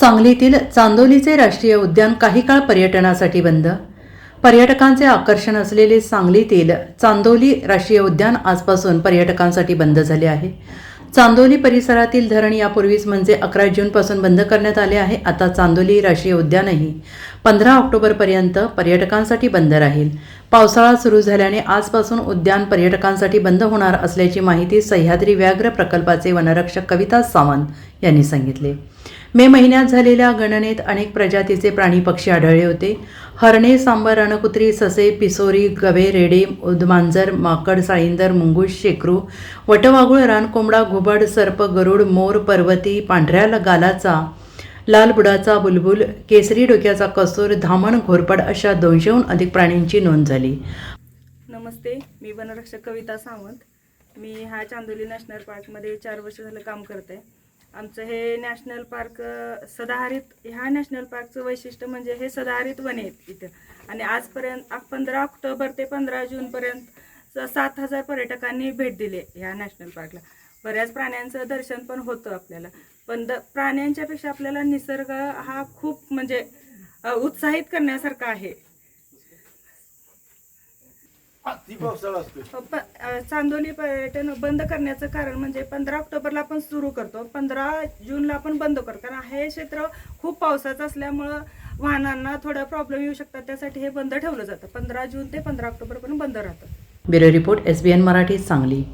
सांगलीतील चांदोलीचे राष्ट्रीय उद्यान काही काळ पर्यटनासाठी बंद. पर्यटकांचे आकर्षण असलेले सांगलीतील चांदोली राष्ट्रीय उद्यान आजपासून पर्यटकांसाठी बंद झाले आहे. चांदोली परिसरातील धरण यापूर्वीच म्हणजे अकरा जूनपासून बंद करण्यात आले आहे. आता चांदोली राष्ट्रीय उद्यानही पंधरा ऑक्टोबरपर्यंत पर्यटकांसाठी बंद राहील. पावसाळा सुरू झाल्याने आजपासून उद्यान पर्यटकांसाठी बंद होणार असल्याची माहिती सह्याद्री व्याघ्र प्रकल्पाचे वनरक्षक कविता सावंत यांनी सांगितले. मे महिन्यात झालेल्या गणनेत अनेक प्रजातीचे प्राणी पक्षी आढळले होते. हरणे सांबर रणकुत्री ससे पिसोरी गवे रेडे उदमांजर माकड साळींदर मुंगूस शेकरू वटवागुळ रानकोंबडा घुबड सर्प गरुड मोर पर्वती पांढऱ्या गालाचा लाल बुडाचा बुलबुल केसरी डोक्याचा कसूर धामण घोरपड अशा दोनशेहून अधिक प्राणींची नोंद झाली. नमस्ते मी वनरक्षक कविता सावंत. मी ह्या चांदोली नॅशनल पार्कमध्ये चार वर्ष झालं काम करते. आमचं हे नॅशनल पार्क सदाहरित ह्या नॅशनल पार्कचं वैशिष्ट्य म्हणजे हे सदाहरित वन आहेत इथं. आणि आजपर्यंत पंधरा ऑक्टोबर ते पंधरा जूनपर्यंत सात हजार पर्यटकांनी भेट दिली ह्या नॅशनल पार्कला. बऱ्याच प्राण्यांचं दर्शन पण होतं आपल्याला. पण द प्राण्यांच्यापेक्षा आपल्याला निसर्ग हा खूप म्हणजे उत्साहित करण्यासारखा आहे. ती पावसाळा असतो प- अ, चांदोली पर्यटन बंद करण्याचं कारण म्हणजे पंधरा ऑक्टोबरला आपण सुरू करतो. पंधरा जूनला आपण बंद करतो. कारण हे क्षेत्र खूप पावसाचं असल्यामुळं वाहनांना थोडा प्रॉब्लेम येऊ शकतात. त्यासाठी हे बंद ठेवलं जातं. पंधरा जून ते पंधरा ऑक्टोबर पण बंद राहतं. Bureau report S B N Marathi Sangli.